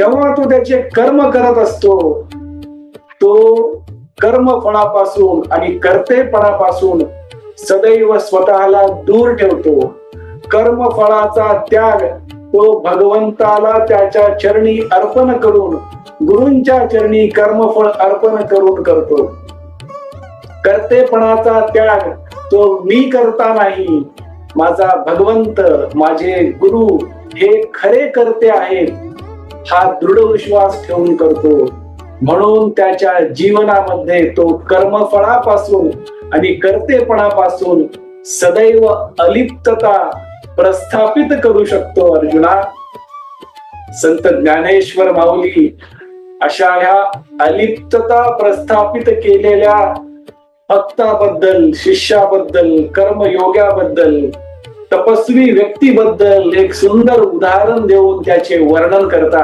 जेव्हा तो त्याचे कर्म करत असतो तो कर्मपणापासून आणि कर्तेपणापासून सदैव स्वतःला दूर ठेवतो. कर्मफळाचा त्याग तो भगवंताला त्याच्या चरणी अर्पण करून गुरूंच्या चरणी कर्मफळ अर्पण करून करतो. कर्तेपणाचा त्याग तो मी करता नाही. माझा भगवंत माझे गुरु हे खरे करते आहेत. हा दृढ विश्वास ठेवून करतो. म्हणून त्याच्या जीवनामध्ये तो कर्मफळापासून आणि कर्तेपणापासून सदैव अलिप्तता प्रस्थापित करू शकतो अर्जुना. संत ज्ञानेश्वर माऊली अशा ह्या अलिप्तता प्रस्थापित केलेल्या भक्ताबद्दल शिष्याबद्दल कर्मयोगाबद्दल तपस्वी व्यक्तीबद्दल एक सुंदर उदाहरण देऊन त्याचे वर्णन करतात.